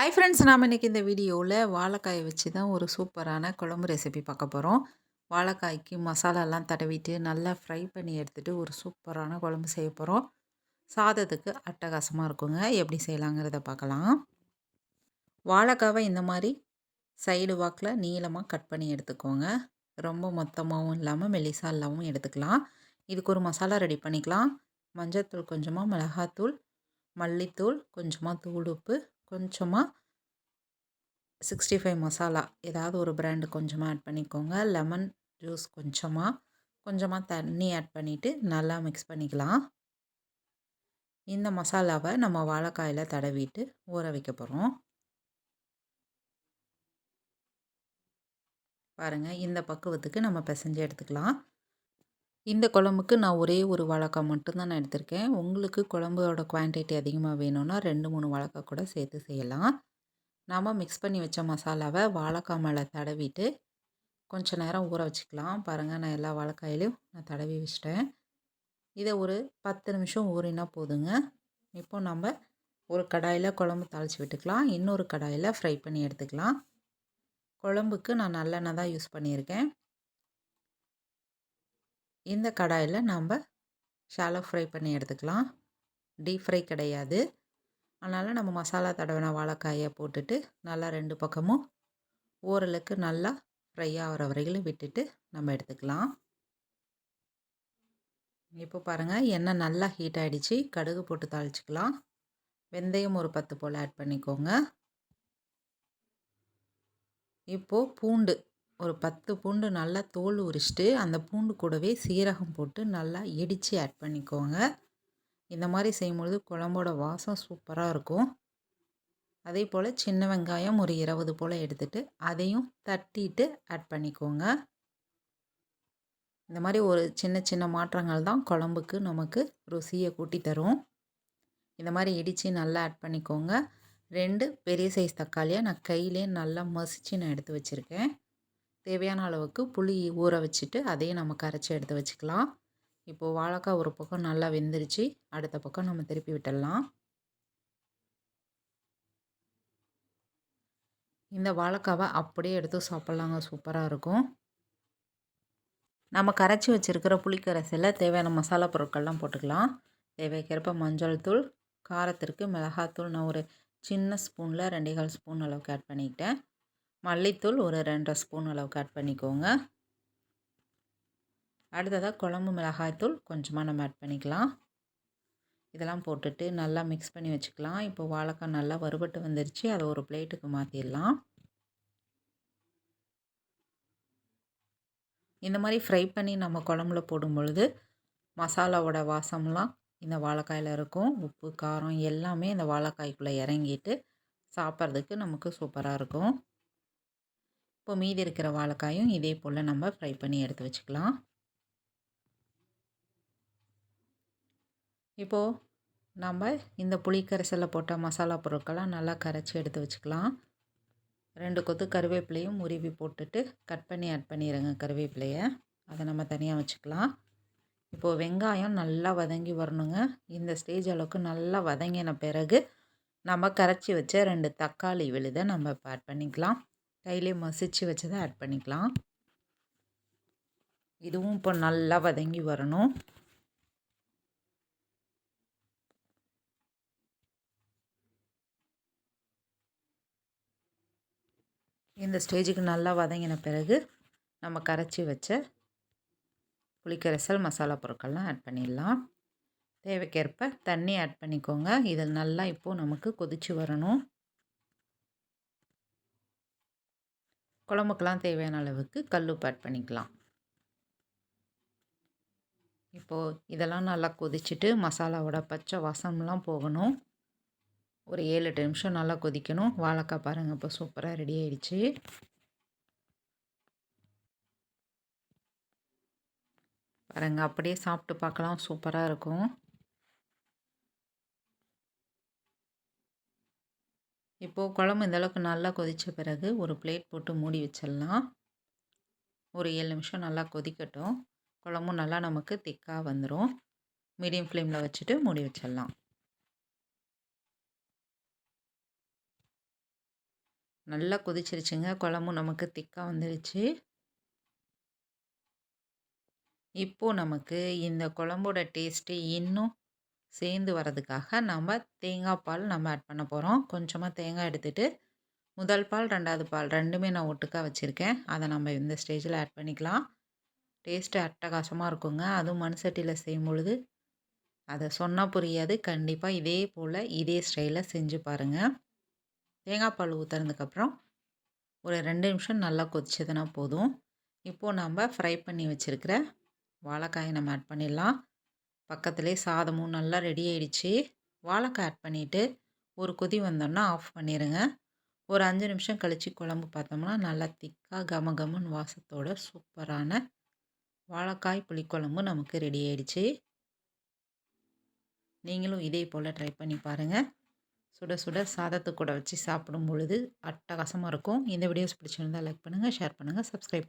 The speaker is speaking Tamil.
ஹை ஃப்ரெண்ட்ஸ் நாம் இன்றைக்கி இந்த வீடியோவில் வாழைக்காயை வச்சு தான் ஒரு சூப்பரான குழம்பு ரெசிபி பார்க்க போகிறோம் வாழைக்காய்க்கு மசாலாலாம் தடவிட்டு நல்லா ஃப்ரை பண்ணி எடுத்துகிட்டு ஒரு சூப்பரான குழம்பு செய்ய போகிறோம் சாதத்துக்கு அட்டகாசமாக இருக்குங்க. எப்படி செய்யலாங்கிறத பார்க்கலாம். வாழைக்காவை இந்த மாதிரி சைடு வாக்கில் நீளமாக கட் பண்ணி எடுத்துக்கோங்க. ரொம்ப மொத்தமாகவும் இல்லாமல் மெலிசா இல்லாமல் எடுத்துக்கலாம். இதுக்கு ஒரு மசாலா ரெடி பண்ணிக்கலாம். மஞ்சத்தூள் கொஞ்சமாக மிளகாத்தூள் மல்லித்தூள் கொஞ்சமாக தூள் உப்பு கொஞ்சமாக சிக்ஸ்டி ஃபைவ் மசாலா ஏதாவது ஒரு பிராண்டு கொஞ்சமாக ஆட் பண்ணிக்கோங்க. லெமன் ஜூஸ் கொஞ்சமாக கொஞ்சமாக தண்ணி ஆட் பண்ணிவிட்டு நல்லா மிக்ஸ் பண்ணிக்கலாம். இந்த மசாலாவை நம்ம வாழைக்காயில் தடவிட்டு ஊற வைக்க போகிறோம் பாருங்கள் இந்த பக்குவத்துக்கு நம்ம பிசைஞ்சு எடுத்துக்கலாம். இந்த குழம்புக்கு நான் ஒரே ஒரு வாழைக்காய் மட்டும்தான் நான் எடுத்திருக்கேன். உங்களுக்கு குழம்போட குவான்டிட்டி அதிகமாக வேணும்னா ரெண்டு மூணு வாழைக்காய் கூட சேர்த்து செய்யலாம். நாம் மிக்ஸ் பண்ணி வச்ச மசாலாவை வாழைக்காய் மேலே தடவிட்டு கொஞ்சம் நேரம் ஊற வச்சுக்கலாம். பாருங்கள் நான் எல்லா வாழைக்காயிலையும் நான் தடவி வச்சிட்டேன். இதை ஒரு பத்து நிமிஷம் ஊறினா போதுங்க. இப்போ நம்ம ஒரு கடாயில் குழம்பு தாளித்து விட்டுக்கலாம். இன்னொரு கடாயில் ஃப்ரை பண்ணி எடுத்துக்கலாம். குழம்புக்கு நான் நல்லெண்ணெய் தான் யூஸ் பண்ணியிருக்கேன். இந்த கடாயில் நம்ம ஷாலோ ஃப்ரை பண்ணி எடுத்துக்கலாம். டீப் ஃப்ரை கிடையாது. அதனால் நம்ம மசாலா தடவின வாழைக்காயை போட்டுட்டு நல்லா ரெண்டு பக்கமும் ஓரளவுக்கு நல்லா ஃப்ரை ஆகிற வரைகளும் விட்டுட்டு நம்ம எடுத்துக்கலாம். இப்போ பாருங்கள் எண்ணெய் நல்லா ஹீட் ஆகிடுச்சு கடுகு போட்டு தாளிச்சிக்கலாம். வெந்தயம் ஒரு பத்து போல் ஆட் பண்ணிக்கோங்க. இப்போது பூண்டு ஒரு பத்து பூண்டு நல்லா தோல் உரிச்சிட்டு அந்த பூண்டு கூடவே சீரகம் போட்டு நல்லா இடித்து ஆட் பண்ணிக்கோங்க. இந்த மாதிரி செய்யும்பொழுது குழம்போட வாசம் சூப்பராக இருக்கும். அதே போல் சின்ன வெங்காயம் ஒரு இருபது போல் எடுத்துகிட்டு அதையும் தட்டிட்டு ஆட் பண்ணிக்கோங்க. இந்த மாதிரி ஒரு சின்ன சின்ன மாற்றங்கள் தான் குழம்புக்கு நமக்கு ருசியை கூட்டி தரும். இந்த மாதிரி இடித்து நல்லா ஆட் பண்ணிக்கோங்க. ரெண்டு பெரிய சைஸ் தக்காளியை நான் கையிலே நல்லா மசித்து நான் எடுத்து வச்சுருக்கேன். தேவையான அளவுக்கு புளி ஊற வச்சுட்டு அதையும் நம்ம கரைச்சி எடுத்து வச்சுக்கலாம். இப்போது வாழைக்காய் ஒரு பக்கம் நல்லா வெந்துருச்சு. அடுத்த பக்கம் நம்ம திருப்பி விட்டுடலாம். இந்த வாழைக்காவை அப்படியே எடுத்து சாப்பிட்லாங்க. சூப்பராக இருக்கும். நம்ம கரைச்சி வச்சுருக்கிற புளிக்கரைசலில் தேவையான மசாலா பொருட்கள்லாம் போட்டுக்கலாம். தேவைக்கேற்ப மஞ்சள் தூள் காரத்திற்கு மிளகாத்தூள். நான் ஒரு சின்ன ஸ்பூனில் ரெண்டேகால் ஸ்பூன் அளவுக்கு ஆட் பண்ணிக்கிட்டேன். மல்லித்தூள் ஒரு ரெண்டரை ஸ்பூன் அளவுக்கு ஆட் பண்ணிக்கோங்க. அடுத்ததாக குழம்பு மிளகாய்த்தூள் கொஞ்சமாக நம்ம ஆட் பண்ணிக்கலாம். இதெல்லாம் போட்டுட்டு நல்லா மிக்ஸ் பண்ணி வச்சுக்கலாம். இப்போ வாழைக்காய் நல்லா வறுபட்டு வந்துருச்சு. அதை ஒரு பிளேட்டுக்கு மாற்றிடலாம் இந்த மாதிரி ஃப்ரை பண்ணி நம்ம குழம்புல போடும் பொழுது மசாலாவோட வாசம்லாம் இந்த வாழைக்காயில் இருக்கும். உப்பு காரம் எல்லாமே இந்த வாழைக்காய்க்குள்ளே இறங்கிட்டு சாப்பிட்றதுக்கு நமக்கு சூப்பராக இருக்கும். இப்போ மீதி இருக்கிற வாழைக்காயும் இதே போல் நம்ம ஃப்ரை பண்ணி எடுத்து வச்சுக்கலாம். இப்போது நம்ம இந்த புளிக்கரைசலில் போட்ட மசாலா பொருட்கள்லாம் நல்லா கரைச்சி எடுத்து வச்சுக்கலாம். ரெண்டு கொத்து கருவேப்பிலையும் உருவி போட்டுட்டு கட் பண்ணி ஆட் பண்ணிடுங்க கருவேப்பிலையை. அதை நம்ம தனியாக வச்சுக்கலாம். இப்போது வெங்காயம் நல்லா வதங்கி வரணுங்க. இந்த ஸ்டேஜ் அளவுக்கு நல்லா வதங்கின பிறகு நம்ம கரைச்சி வச்ச ரெண்டு தக்காளி விழுதை நம்ம இப்போ ஆட் பண்ணிக்கலாம். கையிலே மசிச்சு வச்சதை ஆட் பண்ணிக்கலாம். இதுவும் இப்போ நல்லா வதங்கி வரணும். இந்த ஸ்டேஜுக்கு நல்லா வதங்கின பிறகு நம்ம கரைச்சி வச்ச புளிக்கரைசல் மசாலா பொருட்கள்லாம் ஆட் பண்ணிடலாம். தேவைக்கேற்ப தண்ணி ஆட் பண்ணிக்கோங்க. இதில் நல்லா இப்போது நமக்கு கொதித்து வரணும். குழம்புக்கெலாம் தேவையான அளவுக்கு கல்லுப்பு ஆட் பண்ணிக்கலாம். இப்போது இதெல்லாம் நல்லா கொதிச்சுட்டு மசாலாவோட பச்சை வாசம்லாம் போகணும். ஒரு ஏழு எட்டு நிமிஷம் நல்லா கொதிக்கணும். வாழைக்காய் பாருங்கள் இப்போ சூப்பராக ரெடி ஆயிடுச்சு. பாருங்கள் அப்படியே சாப்பிட்டு பார்க்கலாம். சூப்பராக இருக்கும். இப்போது குழம்பு இந்தளவுக்கு நல்லா கொதித்த பிறகு ஒரு பிளேட் போட்டு மூடி வச்சிடலாம். ஒரு ஏழு நிமிஷம் நல்லா கொதிக்கட்டும். குழம்பும் நல்லா நமக்கு திக்காக வந்துடும் மீடியம் ஃப்ளேமில் வச்சுட்டு மூடி வச்சிடலாம். நல்லா கொதிச்சிருச்சுங்க. குழம்பும் நமக்கு திக்காக வந்துருச்சு. இப்போது நமக்கு இந்த குழம்போட டேஸ்ட்டு இன்னும் சேர்ந்து வரதுக்காக நம்ம தேங்காய் பால் நம்ம ஆட் பண்ண போகிறோம் கொஞ்சமாக தேங்காய் எடுத்துகிட்டு முதல் பால் ரெண்டாவது பால் ரெண்டுமே நான் ஒட்டுக்காக வச்சுருக்கேன். அதை நம்ம இந்த ஸ்டேஜில் ஆட் பண்ணிக்கலாம். டேஸ்ட்டு அட்டகாசமாக இருக்குங்க. அதுவும் மண் சட்டியில் செய்யும் பொழுது அதை சொன்னால் புரியாது. கண்டிப்பாக இதே போல் இதே ஸ்டைலில் செஞ்சு பாருங்கள் தேங்காய் பால் ஊற்றுறதுக்கப்புறம் ஒரு ரெண்டு நிமிஷம் நல்லா கொதிச்சதுன்னா போதும். இப்போது நம்ம ஃப்ரை பண்ணி வச்சுருக்கிற வாழைக்காயை நம்ம ஆட் பண்ணிடலாம். பக்கத்துலேயே சாதமும் நல்லா ரெடி ஆயிடுச்சு. வாழைக்காய் ஆட் பண்ணிவிட்டு ஒரு கொதி வந்தோன்னா ஆஃப் பண்ணிடுங்க ஒரு அஞ்சு நிமிஷம் கழித்து குழம்பு பார்த்தோம்னா நல்லா திக்காக கம கமன் வாசத்தோட சூப்பரான வாழைக்காய் புளிக்குழம்பு நமக்கு ரெடி ஆயிடுச்சு. நீங்களும் இதே போல் ட்ரை பண்ணி பாருங்கள் சுட சுட சாதத்து கூட வச்சு சாப்பிடும் பொழுது அட்டகாசமாக இருக்கும். இந்த வீடியோஸ் பிடிச்சிருந்தால் லைக் பண்ணுங்கள் ஷேர் பண்ணுங்கள் சப்ஸ்கிரைப் பண்ணுங்கள்